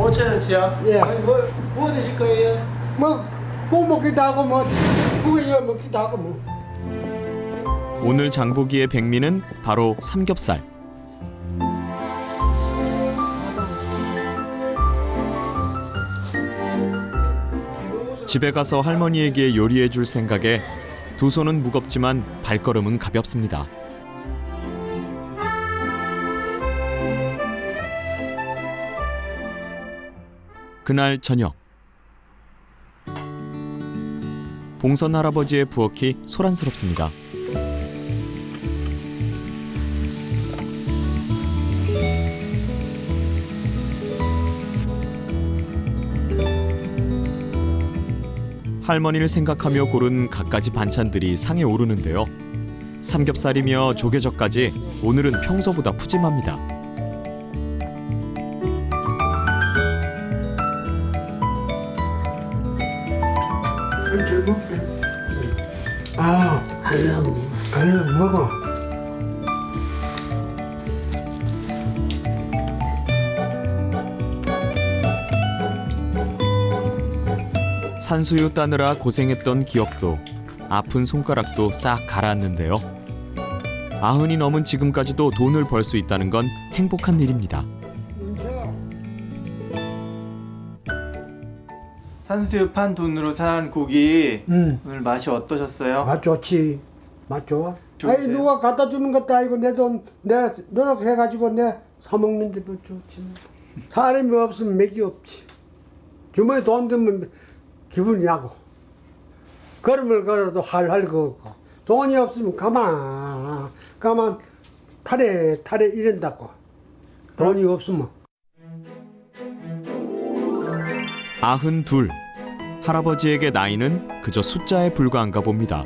5천 원치요? 예. 아니, 뭐, 뭐 드실 거예요? 뭐, 국 먹기도 하고, 뭐, 이어 먹기도 하고, 뭐. 오늘 장보기의 백미는 바로 삼겹살. 집에 가서 할머니에게 요리해 줄 생각에 두 손은 무겁지만 발걸음은 가볍습니다. 그날 저녁 봉선 할아버지의 부엌이 소란스럽습니다. 할머니를 생각하며 고른 갖가지 반찬들이 상에 오르는데요. 삼겹살이며 조개젓까지 오늘은 평소보다 푸짐합니다. 잘 먹게. 아, 하려고 아유, 먹어. 산수유 따느라 고생했던 기억도 아픈 손가락도 싹 가라앉는데요. 아흔이 넘은 지금까지도 돈을 벌 수 있다는 건 행복한 일입니다. 산수유 판 돈으로 산 고기 응. 오늘 맛이 어떠셨어요? 맛 좋지. 맛 좋아. 좋으세요? 아니, 누가 갖다 주는 것도 아니고, 내 돈, 내가 노력해가지고 내 사 먹는데 뭐 좋지. 사람이 없으면 맥이 없지. 주머니 돈 들면 기분이 나고. 걸음을 걸어도 할할 거고. 돈이 없으면 가만, 가만, 탈에, 탈에 이런다고. 돈이 없으면. 아흔 둘. 할아버지에게 나이는 그저 숫자에 불과한가 봅니다.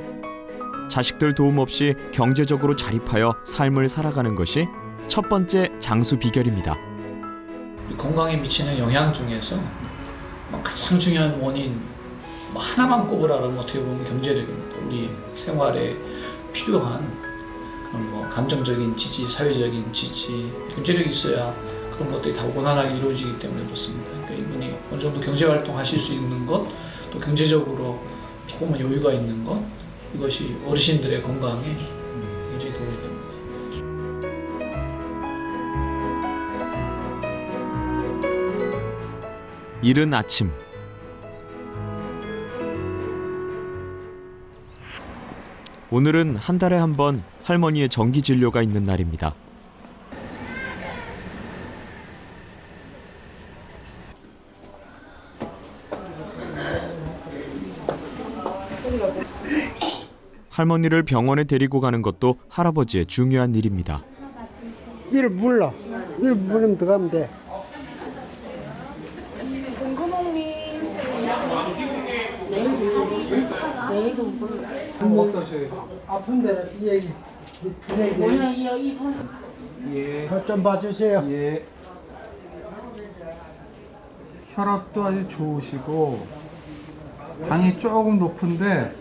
자식들 도움 없이 경제적으로 자립하여 삶을 살아가는 것이 첫 번째 장수 비결입니다. 건강에 미치는 영향 중에서 뭐 가장 중요한 원인 뭐 하나만 꼽으라면 어떻게 보면 경제력입니다. 우리 생활에 필요한 그런 뭐 감정적인 지지, 사회적인 지지, 경제력이 있어야 그런 것들이 다 원활하게 이루어지기 때문에 그렇습니다. 이분이 어느 정도 경제 활동 하실 수 있는 것, 또 경제적으로 조금만 여유가 있는 것, 이것이 어르신들의 건강에 굉장히 도움이 됩니다. 이른 아침 오늘은 한 달에 한 번 할머니의 정기 진료가 있는 날입니다. 할머니를 병원에 데리고 가는 것도 할아버지의 중요한 일입니다. 일 물러. 일 물으면 들어가면 돼. 아픈 데는 이 얘기. 이 얘기. 뭐야 이 이분 예. 봐주세요. 예. 혈압도 아주 좋으시고 당이 조금 높은데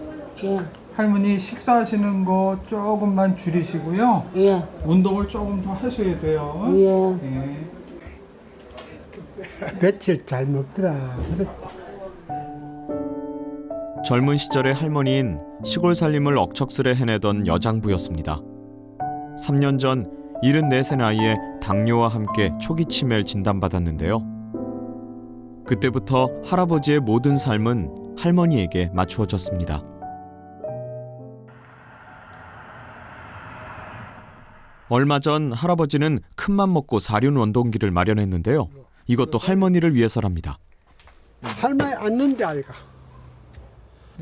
예 할머니 식사하시는 거 조금만 줄이시고요. 예, 운동을 조금 더 하셔야 돼요. 예. 예. 며칠 잘 먹더라. 그랬다. 젊은 시절의 할머니인 시골 살림을 억척스레 해내던 여장부였습니다. 3년 전 74세 나이에 당뇨와 함께 초기 치매를 진단받았는데요. 그때부터 할아버지의 모든 삶은 할머니에게 맞추어졌습니다. 얼마 전 할아버지는 큰맘 먹고 사륜 원동기를 마련했는데요. 이것도 할머니를 위해서랍니다. 할머니 앉는데 아이가.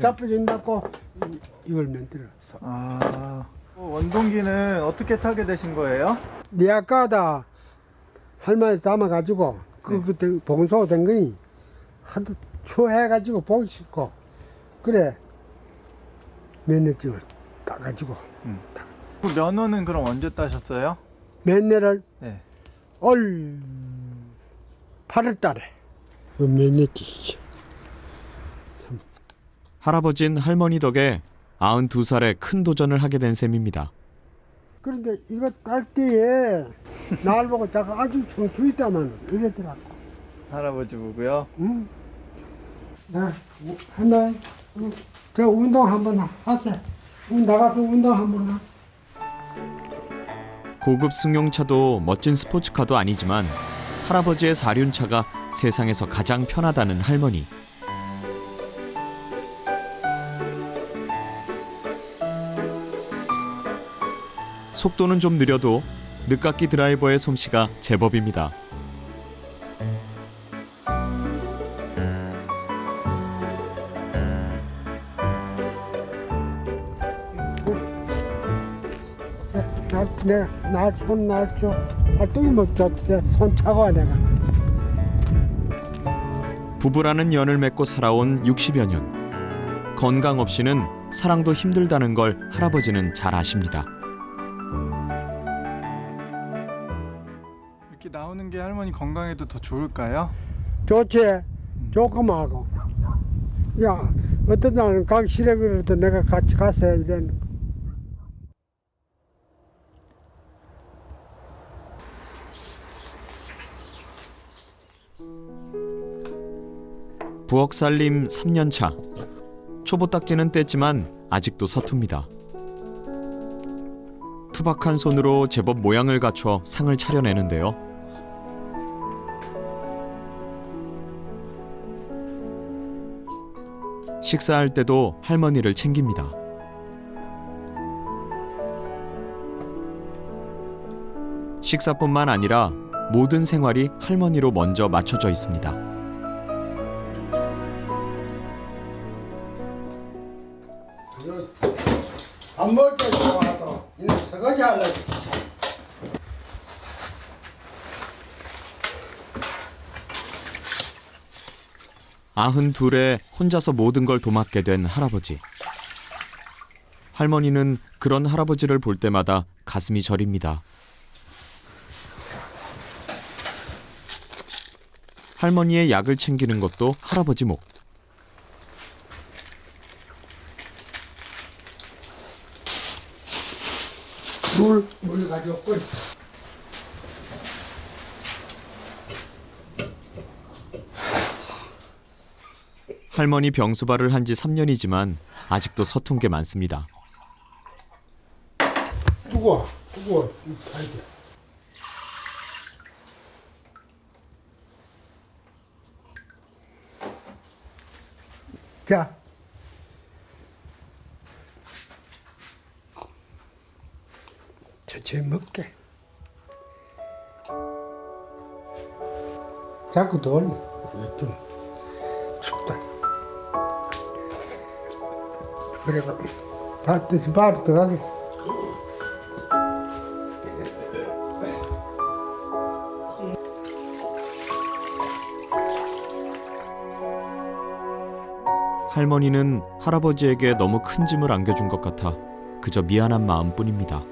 잡혀준다고 이걸 만들었어. 아, 원동기는 어떻게 타게 되신 거예요? 네 아까다 할머니 담아가지고 그 그때 봉소 된 거니 하도 추해가지고 보기 싫고 그래 면허증을 따가지고 그 면허는 그럼 언제 따셨어요? 면허를 네. 올 8월 달에 그 면허증이지. 할아버진 할머니 덕에 92살에 큰 도전을 하게 된 셈입니다. 그런데 이거 딸 때에 날 보고 자꾸 아주 청투 있다만 이랬더라고. 할아버지 보고요. 응? 나 하나 응. 저 운동 한번 하세요. 응, 나가서 운동 한번 하세요. 고급 승용차도 멋진 스포츠카도 아니지만 할아버지의 사륜차가 세상에서 가장 편하다는 할머니. 속도는 좀 느려도 늦깎이 드라이버의 솜씨가 제법입니다. 나내나손 놔줘. 아 뚫못 줬지. 손 차고 내가. 부부라는 연을 맺고 살아온 60여 년. 건강 없이는 사랑도 힘들다는 걸 할아버지는 잘 아십니다. 이렇게 나오는 게 할머니 건강에도 더 좋을까요? 좋지. 조금 하고. 야 어떤 날은 가기 싫어 그래도 내가 같이 가서 이런. 부엌 살림 3년 차. 초보 딱지는 뗐지만 아직도 서툽니다. 투박한 손으로 제법 모양을 갖춰 상을 차려내는데요. 식사할 때도 할머니를 챙깁니다. 식사뿐만 아니라 모든 생활이 할머니로 먼저 맞춰져 있습니다. 밥 먹을 때 좋아도 이는 설거지 하려고. 아흔 둘에 혼자서 모든 걸 도맡게 된 할아버지. 할머니는 그런 할아버지를 볼 때마다 가슴이 저립니다. 할머니의 약을 챙기는 것도 할아버지 목. 물, 물 끓여. 할머니 병수발을 한 지 3년이지만 아직도 서툰 게 많습니다. 이 팔게. 자. 천천히 먹게. 자꾸. 이거 좀 춥다. 그래가 밥, 밥 들어가게. 할머니는 할아버지에게 너무 큰 짐을 안겨준 것 같아 그저 미안한 마음뿐입니다.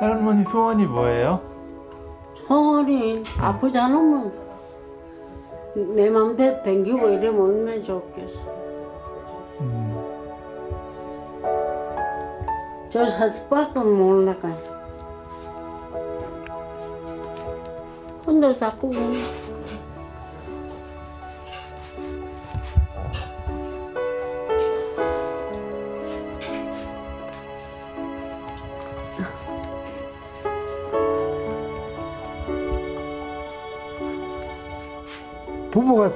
할머니 소원이 뭐예요? 소원이 아프지 않으면 내 맘대로 댕기고 이러면 얼마나 좋겠어. 저 사직밖에 못 나가. 혼자 자꾸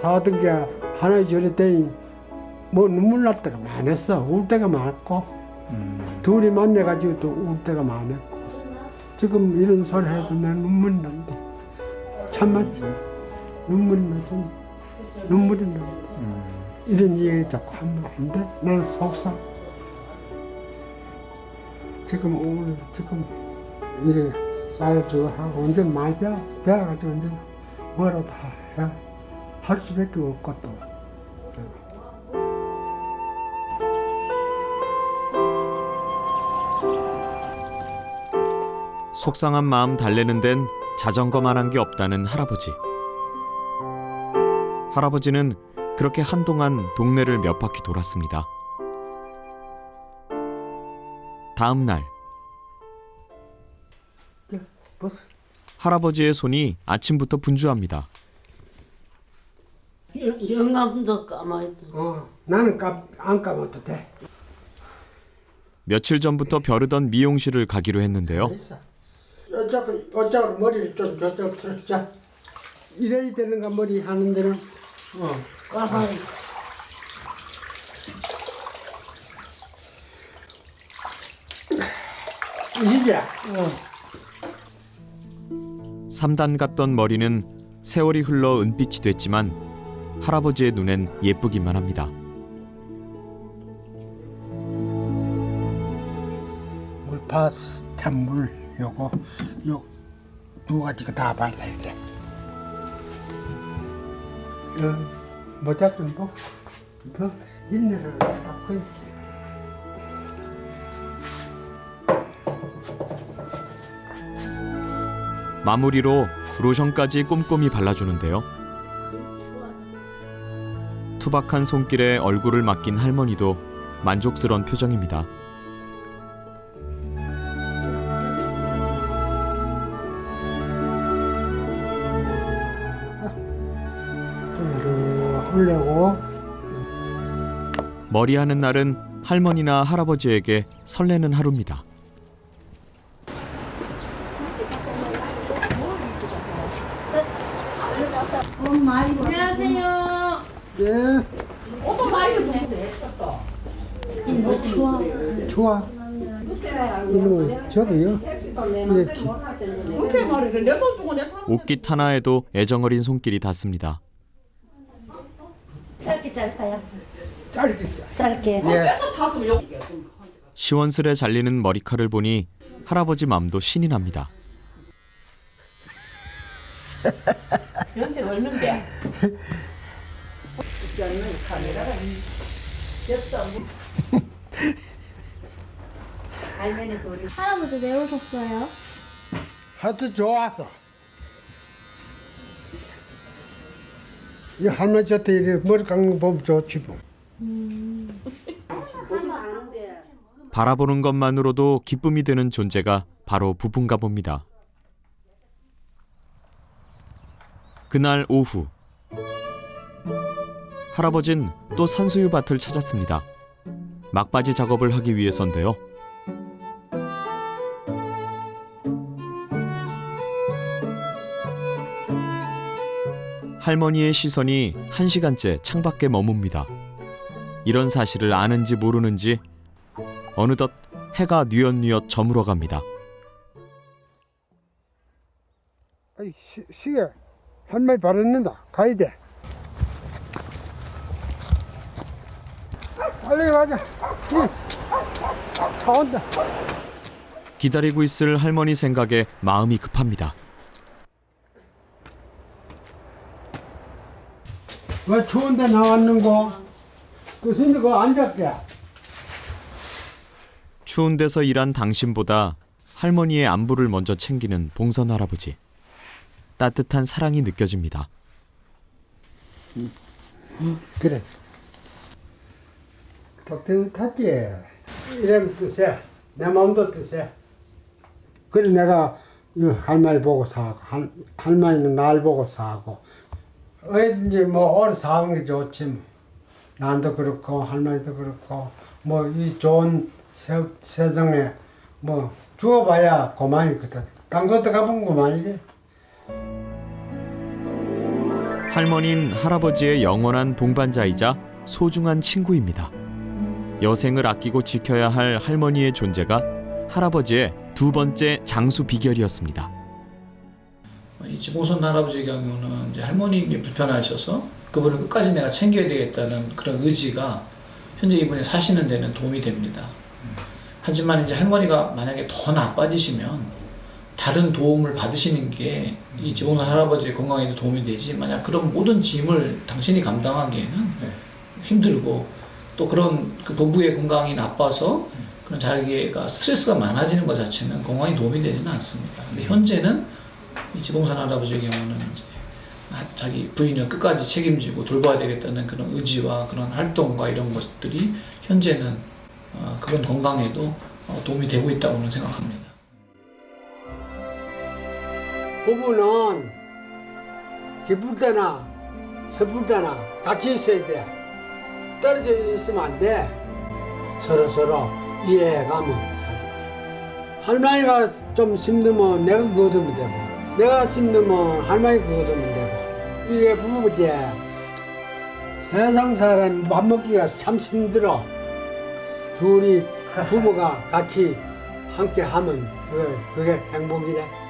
사던 게 하나 저랬더니 뭐 눈물 날 때가 많았어. 울 때가 많고 둘이 만나가지고 또 울 때가 많았고 지금 이런 소리 해도 내 눈물이 난대. 참말 눈물이 나지. 눈물이 난대. 이런 얘기 자꾸 하면 안 돼. 나는 속상. 지금 오늘 지금 이래 쌀 주 하고 완전 많이 배웠어. 배워가지고 완전 뭐라도 다 해. 할 수밖에 없고 또. 속상한 마음 달래는 데는 자전거만한 게 없다는 할아버지. 할아버지는 그렇게 한동안 동네를 몇 바퀴 돌았습니다. 다음 날 벗어. 할아버지의 손이 아침부터 분주합니다. 영- 영감도 까마있다. 어, 나는 감, 안 감아도 돼. 며칠 전부터 벼르던 미용실을 가기로 했는데요. 됐어. 이쪽으로, 이쪽으로 머리를 좀 저쪽으로 틀어. 자, 이래야 되는가 머리 하는 데는. 어. 까마 이제. 삼단 같던 머리는 세월이 흘러 은빛이 됐지만 할아버지의 눈엔 예쁘기만 합니다. 물파스탄 물 요거 요두 가지가 다 발라야 돼. 어, 모자좀 뭐, 뭐 인내를 갖고 있지. 마무리로 로션까지 꼼꼼히 발라주는데요. 투박한 손길에 얼굴을 맡긴 할머니도 만족스러운 표정입니다. 머리하는 날은 할머니나 할아버지에게 설레는 하루입니다. 좋아. 이놈 저거요. 이렇게. 옷깃 하나에도 애정어린 손길이 닿습니다. 짧게 짧까요? 짧게 짜. 짧게. 예. 시원스레 잘리는 머리칼을 보니 할아버지 맘도 신이 납니다. 연세 얼는데 할머니 돌이 할아버지 왜 오셨어요? 하여튼 좋았어. 이 할머니 저때 이렇게 머리 깎는 거 보면 좋지 뭐. 바라보는 것만으로도 기쁨이 되는 존재가 바로 부부인가 봅니다. 그날 오후 할아버진 또 산수유 밭을 찾았습니다. 막바지 작업을 하기 위해서인데요. 할머니의 시선이 한 시간째 창밖에 머뭅니다. 이런 사실을 아는지 모르는지 어느덧 해가 뉘엿뉘엿 저물어 갑니다. 시계 할머니 바랬는다. 가야 돼. 빨리 가자. 응. 차 온다. 기다리고 있을 할머니 생각에 마음이 급합니다. 왜 추운데 나왔는고? 그 선생님 그거 앉았게. 추운 데서 일한 당신보다 할머니의 안부를 먼저 챙기는 봉선 할아버지. 따뜻한 사랑이 느껴집니다. 그래. 따뜻하지. 이러면 뜻해. 내 마음도 뜻해. 그래 내가 이 할머니 보고 사고 할, 할머니는 날 보고 사고 어디든지 뭐 오래 사는 게 좋지 뭐. 난도 그렇고 할머니도 그렇고 뭐 이 좋은 세, 세상에 뭐 죽어봐야 그만이거든. 당도도 가본 그만이지. 할머니는 할아버지의 영원한 동반자이자 소중한 친구입니다. 여생을 아끼고 지켜야 할 할머니의 존재가 할아버지의 두 번째 장수 비결이었습니다. 이 지봉선 할아버지 경우는 이제 할머님이 불편하셔서 그분을 끝까지 내가 챙겨야 되겠다는 그런 의지가 현재 이분이 사시는 데는 도움이 됩니다. 하지만 이제 할머니가 만약에 더 나빠지시면 다른 도움을 받으시는 게 이 지봉선 할아버지의 건강에도 도움이 되지 만약 그런 모든 짐을 당신이 감당하기에는 힘들고 또 그런 그 부부의 건강이 나빠서 그런 자기가 스트레스가 많아지는 것 자체는 건강에 도움이 되지는 않습니다. 근데 현재는 이 지봉선 할아버지의 경우는 이제 자기 부인을 끝까지 책임지고 돌봐야 되겠다는 그런 의지와 그런 활동과 이런 것들이 현재는 어, 그런 건강에도 어, 도움이 되고 있다고는 생각합니다. 부부는 기쁠 때나 슬플 때나 같이 있어야 돼. 떨어져 있으면 안 돼. 서로 서로 이해가면 살아야 돼. 할머니가 좀 힘들면 내가 그거 얻으면 되고, 내가 힘들면 할머니 그거 얻으면 되고. 이게 부부지. 세상 사람 밥 먹기가 참 힘들어. 둘이 부부가 같이 함께 하면 그게, 그게 행복이래.